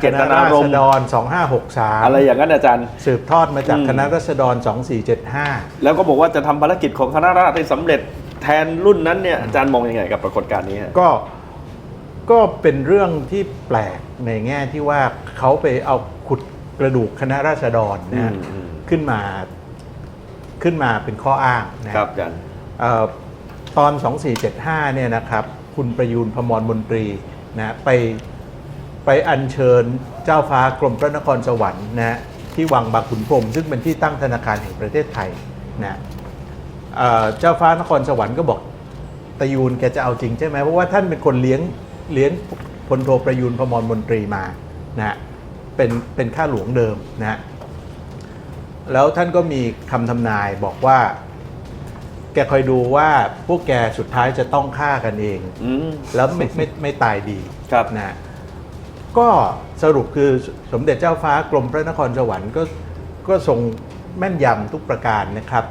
เจตนารมณ์คณะราษฎร2563 อะไรอย่างนั้นอาจารย์ สืบทอดมาจากอืมคณะรัษฎร 2475 แล้วก็บอกว่าจะทำภารกิจของคณะราษฎรให้สำเร็จแทนรุ่นนั้นเนี่ยอาจารย์มองยังไงกับปรากฏการณ์นี้ฮะก็ก็เป็นเรื่องที่แปลกในแง่ที่ว่าเขาไปเอาขุดกระดูกคณะราษฎรนะฮะอืมอืมขึ้นมาขึ้นมาเป็นข้ออ้างนะฮะครับอาจารย์เอ่อตอน 2475เนี่ยนะครับ คุณประยูนพมรมนตรีนะไป ไปอัญเชิญเจ้าฟ้ากรมพระนครสวรรค์นะที่วังบางขุนพรหมซึ่งเป็นที่ตั้งธนาคารแห่งประเทศไทยนะเอ่อเจ้าฟ้านครสวรรค์ก็บอกตะยูนแกจะเอาจริงใช่ไหมเพราะว่าท่านเป็นคนเลี้ยงเลี้ยงพลโทประยูนพมรมนตรีมานะเป็นเป็นข้าหลวงเดิมนะแล้วท่านก็มีคำทำนายบอกว่า แกคอยดูว่าพวกแกสุดท้ายจะต้องฆ่ากันเองอืมแล้วไม่ไม่ไม่ตายดีครับนะ ก็สรุปคือสมเด็จเจ้าฟ้ากรมพระนครสวรรค์ก็ก็ทรงแม่นยำทุกประการนะครับ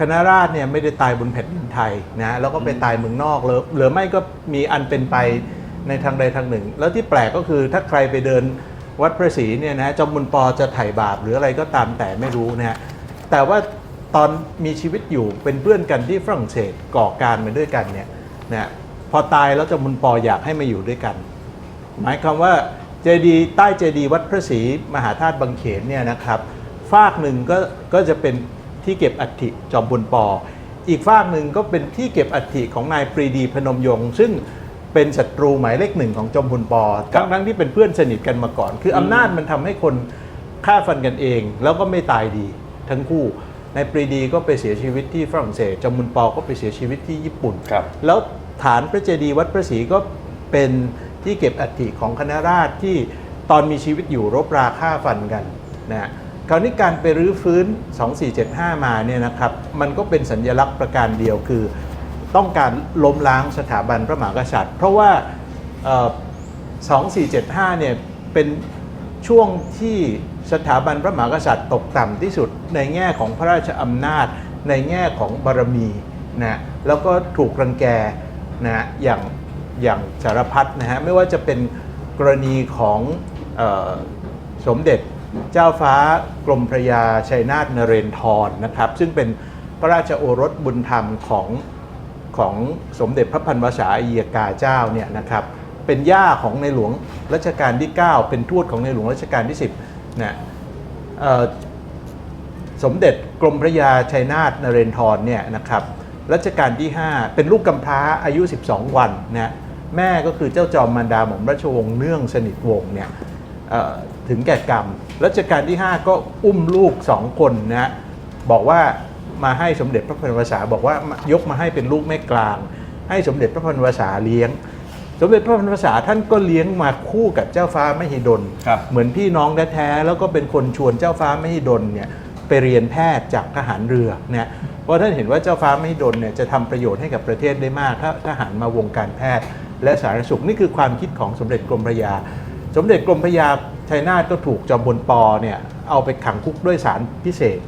คณะราษฎรเนี่ยไม่ได้ตายบนแผ่นดินไทยนะแล้วก็ไปตายเมืองนอกหรือหรือไม่ก็มีอันเป็นไปในทางใดทางหนึ่ง แล้วที่แปลกก็คือถ้าใครไปเดินวัดพระศรีเนี่ยนะจอมบุญปอจะไถ่บาปหรืออะไรก็ตามแต่ไม่รู้นะฮะแต่ว่าตอนมีชีวิตอยู่เป็นเพื่อนกันที่ฝรั่งเศสก่อการมาด้วยกันเนี่ยนะพอตายแล้วจอมบุญปออยากให้มาอยู่ด้วยกัน หมายความว่าเจดีย์ใต้เจดีย์วัดพระศรีมหาธาตุบางเขนเนี่ยนะครับฟากหนึ่งก็ก็จะเป็นที่เก็บอัฐิจอมบุญปอ อีกฟากหนึ่งก็เป็นที่เก็บอัฐิของนายปรีดีพนมยงค์ซึ่งเป็นศัตรูหมายเลขหนึ่งของจอมพลปอครับทั้งทั้งที่เป็นเพื่อนสนิทกันมาก่อน คืออำนาจมันทำให้คนฆ่าฟันกันเอง แล้วก็ไม่ตายดีทั้งคู่นายปรีดีก็ไปเสียชีวิตที่ฝรั่งเศสจอมพลปอก็ไปเสียชีวิตที่ญี่ปุ่น ครับ แล้วฐานพระเจดีย์วัดพระศรีก็เป็น ที่เก็บอัฐิของคณะราษฎรที่ตอนมีชีวิตอยู่รบราฆ่าฟันกันนะคราวนี้การไปรื้อฟื้น 2475 มาเนี่ยนะครับมันก็เป็นสัญญลักษณ์ประการเดียวคือ ต้องการล้มล้างสถาบันพระมหากษัตริย์ เพราะว่า 2475 เนี่ยเป็นช่วงที่สถาบันพระมหากษัตริย์ตกต่ำที่สุด ในแง่ของพระราชอำนาจ ในแง่ของบารมีนะแล้วก็ถูกรังแกนะอย่าง อย่างสารพัดนะฮะไม่ว่าจะเป็นกรณีของออสมเด็จเจ้าฟ้ากรมพระยาชัยนาทนเรนทรนะครับ ซึ่งเป็นพระราชโอรสบุญธรรมของของสมเด็จพระพันวษาอียกาเจ้าเนี่ยนะครับเป็นย่าของในหลวงรัชกาลที่ 9 เป็นทูตของในหลวงรัชกาลที่ 10นะเอ่อสมเด็จกรมพระยาชัยนาทนเรนทรเนี่ยนะครับรัชกาลที่ 5 เป็นลูกกำพร้าอายุ 12 วันนะ แม่ก็คือเจ้าจอมมารดาหม่อมราชวงศ์เนื่องสนิทวงศ์เนี่ยเอ่อถึงแก่กรรมรัชกาลที่ 5 ก็อุ้มลูกสองคนนะบอกว่ามาให้สมเด็จพระพันวษาบอกว่ายกมาให้เป็นลูกแม่กลาง ให้สมเด็จพระพันวษาเลี้ยง สมเด็จพระพันวษาท่านก็เลี้ยงมาคู่กับเจ้าฟ้ามหิดลครับเหมือนพี่น้องแท้ๆแล้วก็เป็นคนชวนเจ้าฟ้ามหิดลเนี่ยไปเรียนแพทย์จากทหารเรือเนี่ยเพราะท่านเห็นว่าเจ้าฟ้ามหิดลเนี่ยจะทำประโยชน์ให้กับประเทศได้มากถ้าทหารมาวงการแพทย์ และสาธารณสุขนี่คือความคิดของสมเด็จกรมพระยา สมเด็จกรมพระยาชัยนาทก็ถูกจอมพลปอเนี่ยเอาไปขังคุกด้วยสารพิเศษ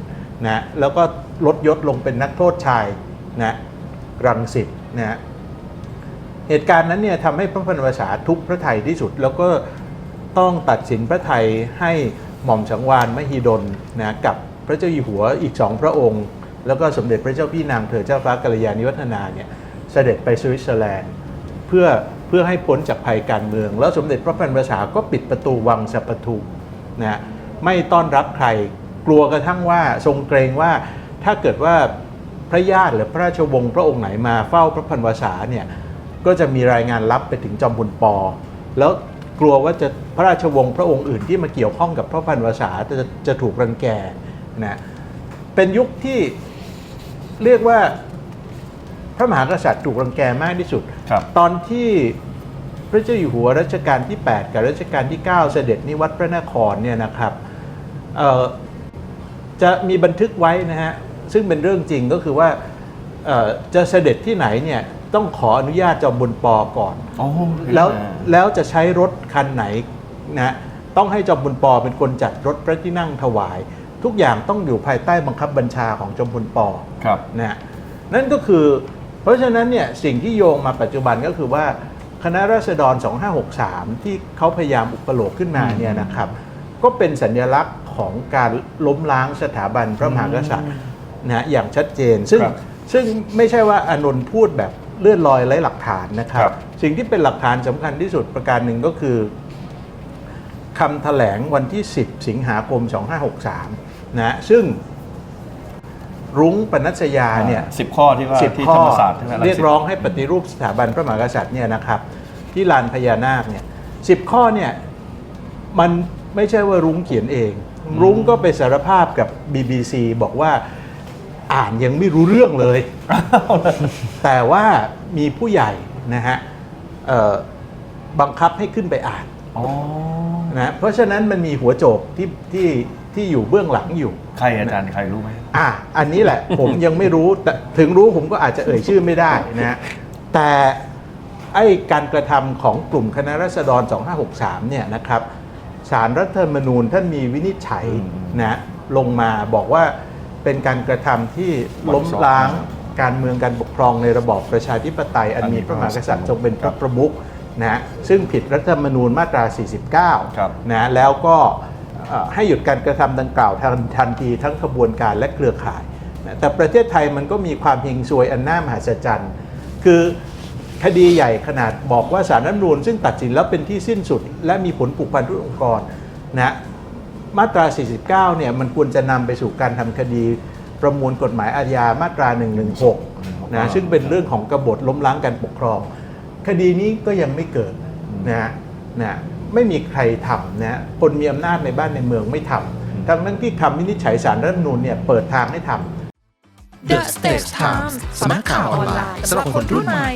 นะแล้วก็ลดยศลงเป็นนักโทษชายนะรังสิตนะเหตุการณ์นั้นเนี่ยทำให้พระพันวษาทุกพระไทยที่สุด แล้วก็ต้องตัดสินพระไทยให้หม่อมสังวานมหิดลนะกับพระเจ้าอยู่หัวอีกสองพระองค์ แล้วก็สมเด็จพระเจ้าพี่นางเธอเจ้าฟ้ากัลยาณิวัฒนาเนี่ยเสด็จไปสวิตเซอร์แลนด์ เพื่อเพื่อให้พ้นจากภัยการเมือง แล้วสมเด็จพระพันวษาก็ปิดประตูวังสัปทุมนะไม่ต้อนรับใครกลัวกระทั่งว่าทรงเกรงว่าถ้าเกิดว่าพระญาติหรือพระราชวงศ์พระองค์ไหนมาเฝ้าพระพันวษาเนี่ยก็จะมีรายงานลับไปถึงจอมพลปอ แล้วกลัวว่าจะพระราชวงศ์พระองค์อื่นที่มาเกี่ยวข้องกับพระพันวษาจะจะถูกรังแกนะเป็นยุคที่เรียกว่า พระมหากษัตริย์ถูกรังแกมากที่สุด ครับ ตอนที่พระเจ้าอยู่หัวรัชกาลที่ 8 กับรัชกาลที่ 9 เสด็จนิวัตพระนครเนี่ยนะครับเอ่อจะมีบันทึกไว้นะฮะ ซึ่งเป็นเรื่องจริงก็คือว่าเอ่อจะเสด็จที่ไหนเนี่ยต้องขออนุญาตจอมบุญปอก่อนอ๋อแล้วแล้วจะใช้รถคันไหนนะต้องให้จอมพลปอเป็นคนจัดรถพระที่นั่งถวาย ทุกอย่างต้องอยู่ภายใต้บังคับบัญชาของจอมพลปอครับ นะนั่นก็คือ เพราะฉะนั้นเนี่ยสิ่งที่โยงมาปัจจุบันก็คือว่าขคณะราษฎร 2563 ที่เขาพยายามอุปโลกขึ้นมาเนี่ยนะครับก็เป็นสัญลักษณ์ของการล้มล้างสถาบันพระมหากษัตริย์นะอย่างชัดเจน ซึ่งครับซึ่งไม่ใช่ว่าอานนท์พูดแบบเลื่อนลอยไร้หลักฐานนะครับครับ สิ่งที่เป็นหลักฐานสำคัญที่สุดประการหนึ่งก็คือคำแถลงวันที่ 10 สิงหาคม 2563 นะซึ่ง รุ้งปนัสยาเนี่ยสิบข้อที่ว่าสิบที่ข้ธอรรมศาสตร์ใช่ไหมเรียกร้องให้ปฏิรูปสถาบันพระมหากษัตริย์เนี่ยนะครับ ที่ลานพญานาคเนี่ยสิบข้อเนี่ยมันไม่ใช่ว่ารุ้งเขียนเอง รุ้งก็ไปสารภาพกับ BBC บอกว่าอ่านยังไม่รู้เรื่องเลย แต่ว่ามีผู้ใหญ่นะฮะเอ่อบังคับให้ขึ้นไปอ่านอ๋อนะเพราะฉะนั้นมันมีหัวโจกที่ที่ที่อยู่เบื้องหลังอยู่ ใครอาจารย์ใครรู้ไหม อะอันนี้แหละ ผมยังไม่รู้แต่ถึงรู้ผมก็อาจจะเอ่ยชื่อไม่ได้นะฮะแต่ไอ้การกระทำของกลุ่มคณะรัษฎร 2563 เนี่ยนะครับสารรัฐธรรมนูญท่านมีวินิจฉัยอืมนะลงมาบอกว่าเป็นการกระทำที่ล้มล้างการเมืองการปกครองในระบอบประชาธิปไตย อันมีพระมหากษัตริย์ทรงเป็นพระประมุขนะฮะซึ่งผิดรัฐธรรมนูญมาตรา 49ครับนะแล้วก็เอ่อ ให้หยุดการกระทำดังกล่าวทันทันทีทั้งขบวนการและเครือข่ายนะแต่ประเทศไทยมันก็มีความเฮงซวยอันน่ามหัศจรรย์คือคดีใหญ่ขนาดบอกว่าสารรัฐธรรมนูญซึ่งตัดสินแล้วเป็นที่สิ้นสุด และมีผลผูกพันทุกองค์กรนะมาตรา 49 เนี่ยมันควรจะนำไปสู่การทำคดีประมวลกฎหมายอาญามาตรา 116 นะซึ่งเป็นเรื่องของกบฏล้มล้างการปกครอง คดีนี้ก็ยังไม่เกิดนะนะ ไม่มีใครทำนะคนมีอำนาจในบ้านในเมืองไม่ทำทั้งนั้นที่คำวินิจฉัยสารรัฐธรรมนูญเนี่ยเปิดทางให้ทำ The Stage Times สำนักข่าวออนไลน์สำหรับคนรุ่นใหม่